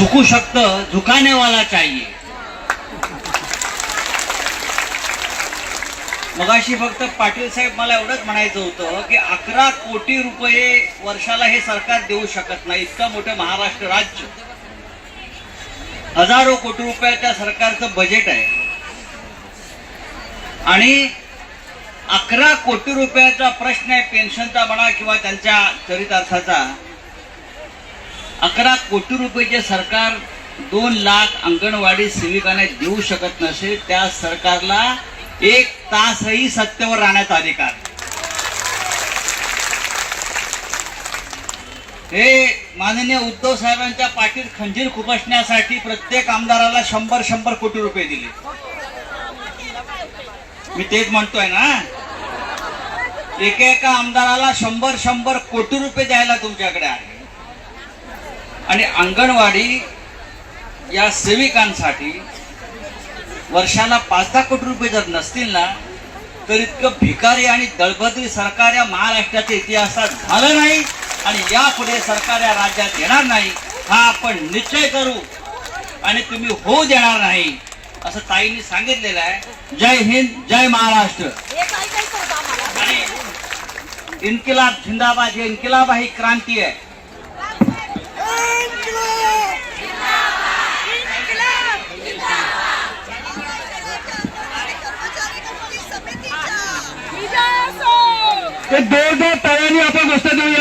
झुकू शकतं झुकाने वाला चाहिए. मगाशी फक्त पाटील साहेब मला एवढंच म्हणायचं होतं की अकरा कोटी रुपये वर्षाला हे सरकार देऊ शकत नाही इतकं मोठं महाराष्ट्र राज्य. हजारो कोटी रुपयाच्या सरकारचं बजेट आहे. आणि अकरा कोटी रुपयाचा प्रश्न आहे पेन्शनचा म्हणा किंवा त्यांच्या चरितार्थाचा अकरा कोटी रुपये जे सरकार दोन लाख अंगणवाडी सेविकांना देऊ शकत नसेल त्या सरकारला एक तासही सत्तेवर राहण्याचा अधिकार हे माननीय उद्धव साहेबांच्या पाठीत खंजीर खुपसण्यासाठी प्रत्येक आमदाराला शंभर शंभर कोटी रुपये दिले. मी तेच म्हणतोय ना. एका एका आमदाराला शंभर शंभर कोटी रुपये द्यायला तुमच्याकडे आहे. आणि अंगणवाडी या सेविकांसाठी वर्षाला पाच दहा कोटी रुपये जर नसतील ना तर इतकं भिकारी आणि दळभद्री सरकार या महाराष्ट्राच्या इतिहासात झालं नाही आणि यापुढे सरकार या राज्यात येणार नाही हा आपण निश्चय करू आणि तुम्ही होऊ देणार नाही असं ताईंनी सांगितलेलं आहे. जय हिंद जय महाराष्ट्र. आणि इन्किलाब झिंदाबाद हे इन्किलाब ही क्रांती आहे. ¡Suscríbete al canal! ¡Suscríbete al canal!